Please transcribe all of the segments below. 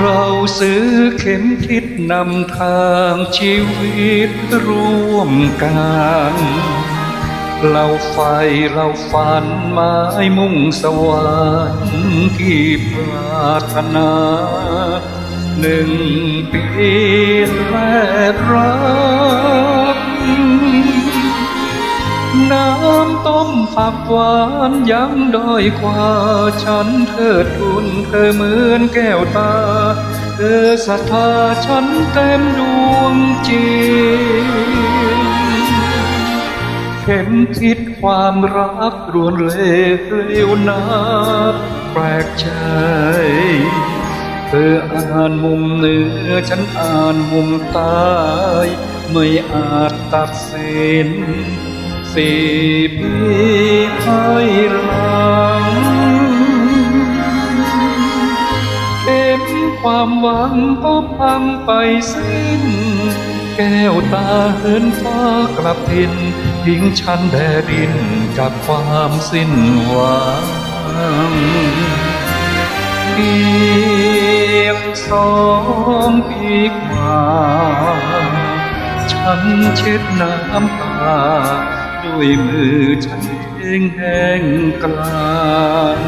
เราซื้อเข็มทิศนำทางชีวิตร่วมกันเราไฟเราฝันหมายมุ่งสวรรค์ที่ปรารถนาหนึ่งปีแรกรักำต้มผักหวานยังด้อยกว่า ฉันเธอทุนเธอเหมือนแก้วตา เธอศรัทธาฉันเต็มดวงจิตเข็มทิศความรักรวนเลเลวนักแปลกใจเธออ่านมุมเหนือฉันอ่านมุมใต้ไม่อาจตัดสิน สี่ปีให้หลังเข็มความหวังก็พังไปสิ้น แก้วตาเหินฟ้ากลับทินทิ้งฉันแดดินกับความสิ้นหวังเพียงสองปีกว่า ฉันเช็ดน้ำตา ด้วยมือฉันเองแห้งกลาน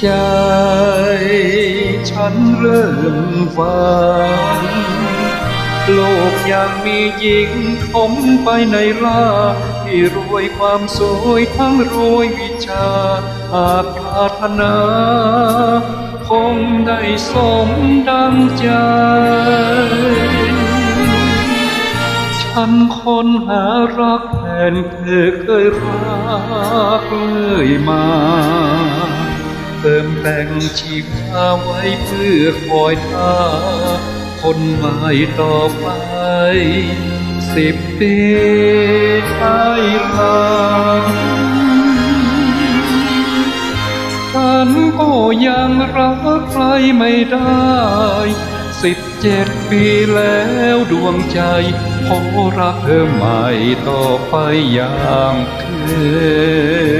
ใจฉันเริ่มฝันโลกยังมีหญิงทมไปในล่าที่รวยความสวยทั้งรวยวิชาหากปรารถนา คงได้สมดังใจ ฉันคนหารักแทนเธอเคยรักเลยมา เติมแต่งชีวาไว้เพื่อคอยท่าคนใหม่ต่อไป สิบปีให้หลังฉันก็ยังรักใครไม่ได้ สิบเจ็ดปีแล้วดวงใจขอรักเธอใหม่ต่อไปอย่างเคย